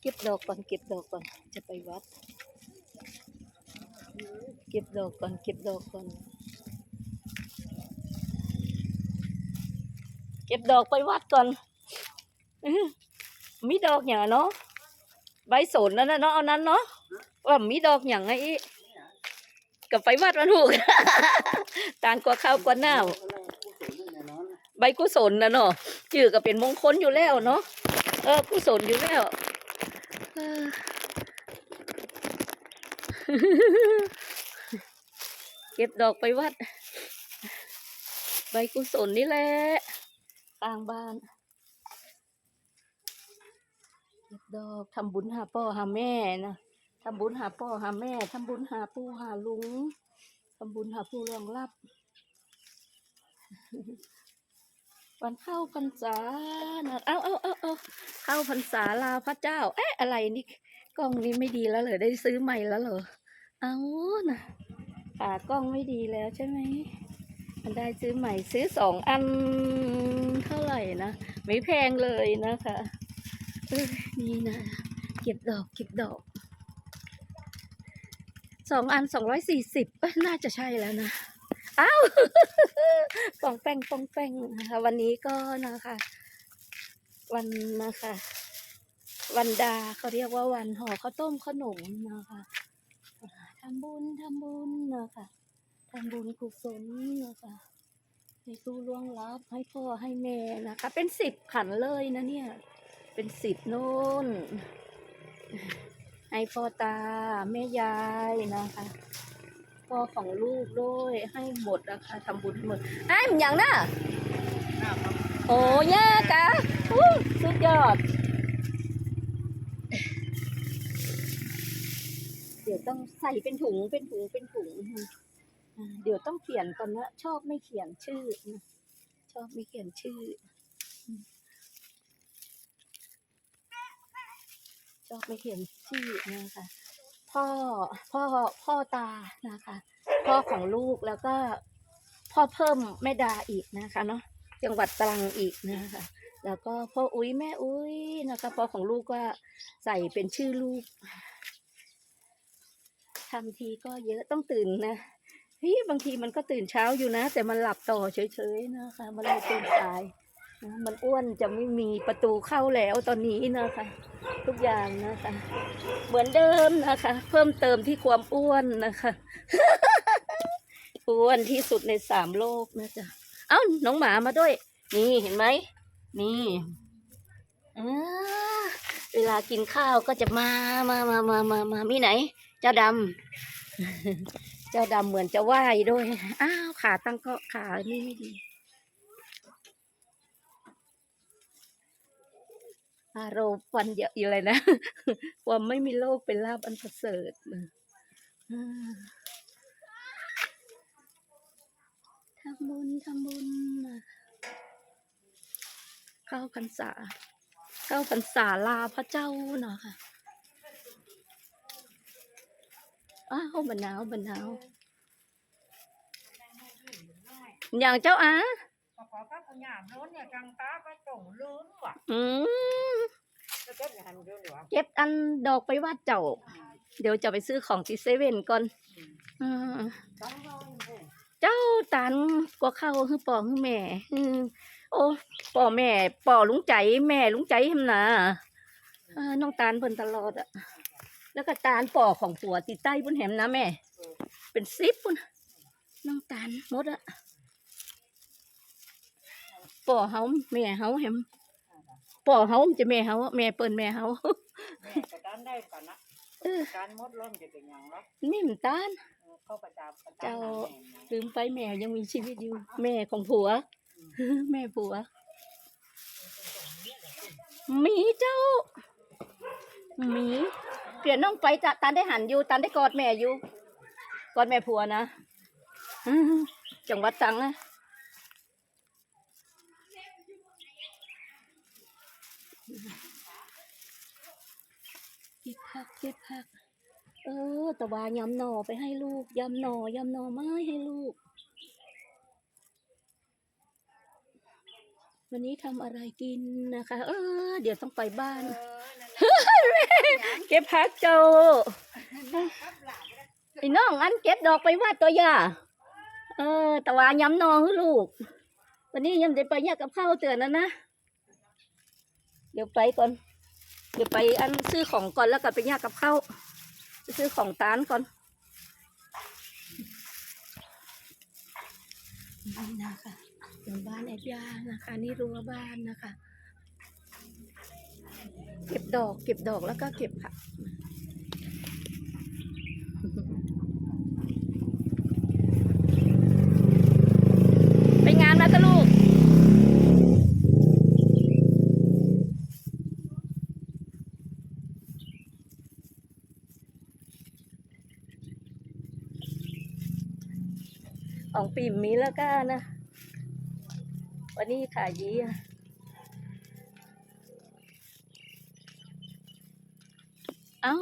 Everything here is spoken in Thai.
เก็บดอกก่อนเก็บดอกก่อนจะไปวัด เก็บดอกก่อนเก็บดอกก่อน เก็บดอกไปวัดก่อนมีดอกอย่างเนาะใบสนนั่นนะเนาะเอานั้นเนาะว่ามีดอกอย่างไงอีกับไปวัดมันถูกต่างกว่าข้าวกว่าหน้าใบกุศลนะเนาะชื่อก็เป็นมงคลอยู่แล้วเนาะเออกุศลอยู่แล้ว เก็บดอกไปวัด ใบกุศลนี่แหละกลางบ้าน เก็บดอกทำบุญหาพ่อหาแม่นะทำบุญหาพ่อหาแม่ทำบุญหาปู่หาลุงทำบุญหาผู้ล่วงลับ วันเข้าพรรษานะเอาเอาเอาเอาเข้าพรรษาลาพระเจ้า เอ๊ะ อะไรนี่ กล้องนี้ไม่ดีแล้วเหรอ ได้ซื้อใหม่แล้วเหรอ เอานะขากล้องไม่ดีแล้วใช่ไหม มันได้ซื้อใหม่ซื้อสองอันเท่าไหร่นะ ไม่แพงเลยนะคะเออนี่นะ เก็บดอกเก็บดอก สองอันสองร้อยสี่สิบน่าจะใช่แล้วนะ อ้าวปองแป้งปองแป้งนะคะ วันนี้ก็นะคะ วันนะคะ วันดาเขาเรียกว่าวันห่อข้าวต้มขนมนะคะทำบุญทำบุญนะคะทำบุญกุศลนะคะให้ผู้ล่วงลับให้พ่อให้แม่นะคะ เป็นสิบขันเลยนะเนี่ย เป็นสิบโน่นให้พ่อตาแม่ยายนะคะ พ่อของลูกด้วยให้หมดนะคะทำบุญให้หมดไอ้ยมันอย่างน่ะโอ้ย่ากะอู้สุดยอด เดี๋ยวต้องใส่เป็นถุงเป็นถุงเป็นถุงอ่าเดี๋ยวต้องเขียนก่อนนะชอบไม่เขียนชื่อนะชอบไม่เขียนชื่ออืมชอบไม่เขียนชื่อนะคะ พ่อพ่อพ่อตานะคะ พ่อของลูกแล้วก็พ่อเพิ่มแม่ดาอีกนะคะเนาะจังหวัดตรังอีกนะคะ แล้วก็พ่ออุ้ยแม่อุ้ยนะคะพ่อของลูกก็ใส่เป็นชื่อลูกทำทีก็เยอะต้องตื่นนะเฮ้ยบางทีมันก็ตื่นเช้าอยู่นะ แต่มันหลับต่อเฉยๆนะคะมันเลยตื่นสาย มันอ้วนจะไม่มีประตูเข้าแล้วตอนนี้นะคะ ทุกอย่างนะคะ เหมือนเดิมนะคะ เพิ่มเติมที่ความอ้วนนะคะอ้วนที่สุดในสามโลกนะจ๊ะเอ้าน้องหมามาด้วย นี่เห็นไหมนี่เวลากินข้าวก็จะมามามามามามามีไหน เจ้าดำเจ้าดำเหมือนจะว่ายด้วย อ้าวขาตั้งก็ขานี่ไม่ดี อารมณ์ฟันเยอะอยู่เลยนะ ความไม่มีโรคเป็นลาบอันประเสริฐนอ่าทำบุญทำบุญนเข้าพรรษา เข้าพรรษาลาพระเจ้าเนาะค่ะ อ้าวบันหนาวบันหนาวอย่างเจ้าอา mà có các con nhà lớn nhà trăng tá cái cổng lớn quá อืม cái kết nhà hành đơn được เก็บอันดอกไปวัดเจ้า เดี๋ยวจะไปซื้อของที่เซเว่นก่อนอ่า đóng thôi thế เจ้าตันก็เข้าคือป่อคือแม่อืมโอ้ป่อแม่ป่อลุงใจแม่ลุงใจทำนาอ่าน้องตาลเพิ่นตลอดอะแล้วก็ตาลป่อของผัวติดใต้บนแหมนะแม่ เป็นซิปปุ่นน้องตาลหมดอะ ป่อเฮาแม่เฮาแหมป่อเฮาจะแม่เฮาแม่เปิ้นแม่เฮา mẹ cái đàn đây cả nè Ừ. đàn mốt luôn thì cái nhằng đó นี่มนตาล không phải chào phải Chào. chào ลืมไปแม่ยังมีชีวิตอยู่ แม่ของผัว แม่ผัวหมีเจ้าหมีเปลี่ยนน้องไปจะตันได้หันอยู่ตันได้กอดแม่อยู่ กอดแม่ผัวนะอื้อจังหวัดตรังนะ เก็บผักเก็บผัก เออแต่ว่ายำหน่อไปให้ลูกยำหน่อยำหน่อไม้ให้ลูก วันนี้ทำอะไรกินนะคะ เออ เดี๋ยวต้องไปบ้าน Ờ, này, này. เก็บผักเจ้าไอ้น้องอันเก็บดอกไปว่าตัวย่าเออแต่ว่าย้ำนองให้ลูก วันนี้ยังได้ไปยากกับข้าวเตือนนะนะ เดี๋ยวไปก่อน เดี๋ยวไปอันซื้อของก่อนแล้วก็ไปยากกับข้าวไปซื้อของตานก่อนนี่นะคะเป็นบ้านแอดยานะคะ นี่รั้วบ้านนะคะ เก็บดอก เก็บดอกแล้วก็เก็บผัก ไปงานมาตะลูก ของปิ่มมีแล้วก็นะ วันนี้ขายดีอะเอ้า